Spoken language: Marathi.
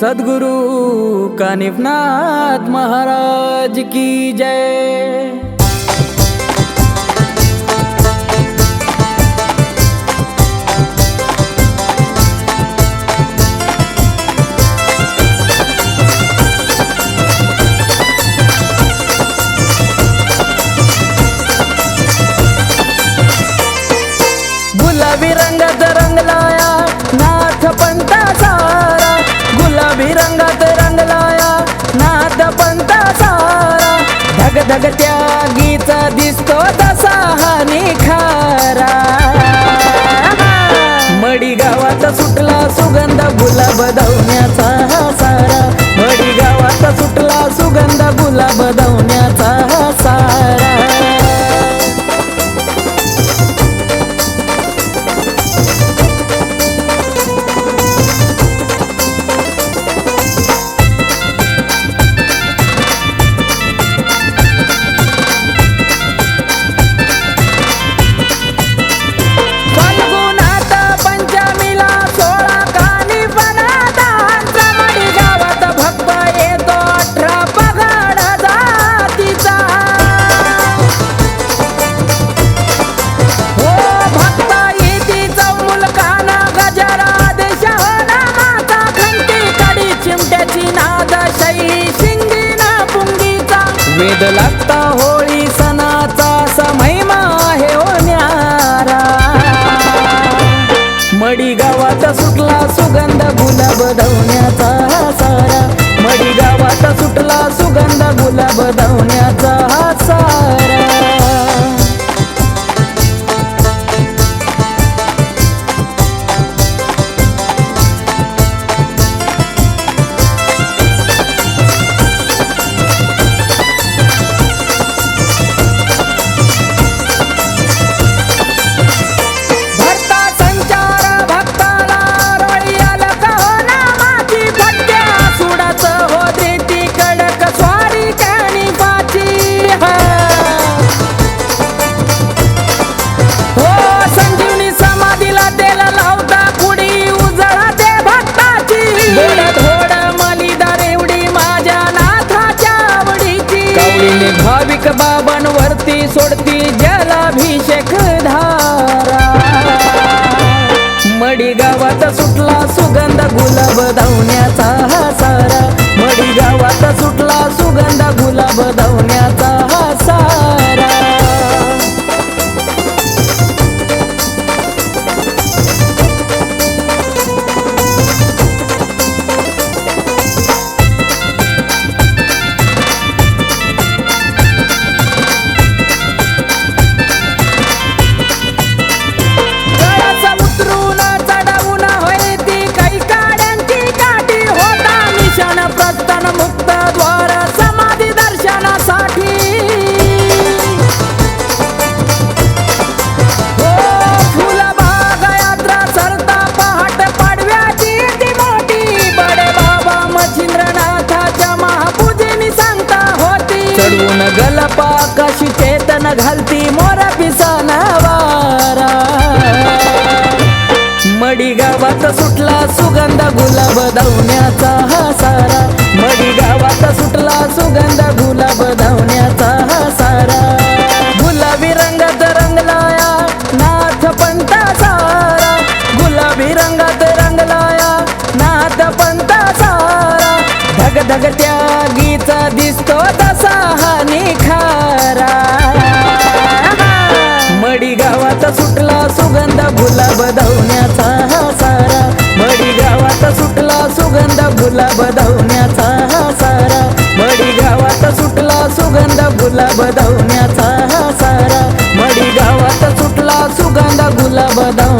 सद्गुरु कानिफनाथ महाराज की जय। गुलाबी रंगात धग धग दिसतो तसा हा निखारा मडी गावात सुटला सुगंध वेद लागता होळी सणाचा समयमा आहे ओ न्यारा. मडी गावात सुटला सुगंध गुलाब धवण्याचा सारा. मडी गावात सुटला सुगंध गुलाब धावण्याचा कावडीने बाबांवरती सोडती जलाभिषेक धारा. मडी गावात सुटला सुगंध गुलाब धावण्याचा हा सारा. मडी गावात सुटला सुगंध गुलाब धावण्याचा घालती मोरा पिसान वारा मडी गावात सुटला सुगंध गुलाब धावण्याचा हा सारा. मडी गावात सुटला सुगंध गुलाब धावण्याचा हा सारा. गुलाबी रंगात रंगलाया नाथ पंता सारा. गुलाबी रंगात रंगलाया नाथ पंता सारा. धग धग त्यागीचा दिसत गुलाब धावण्याचा हा सारा. मडी गावात सुटला सुगंध गुलाब धावण्याचा हा सारा. मडी गावात सुटला सुगंध गुलाब धाव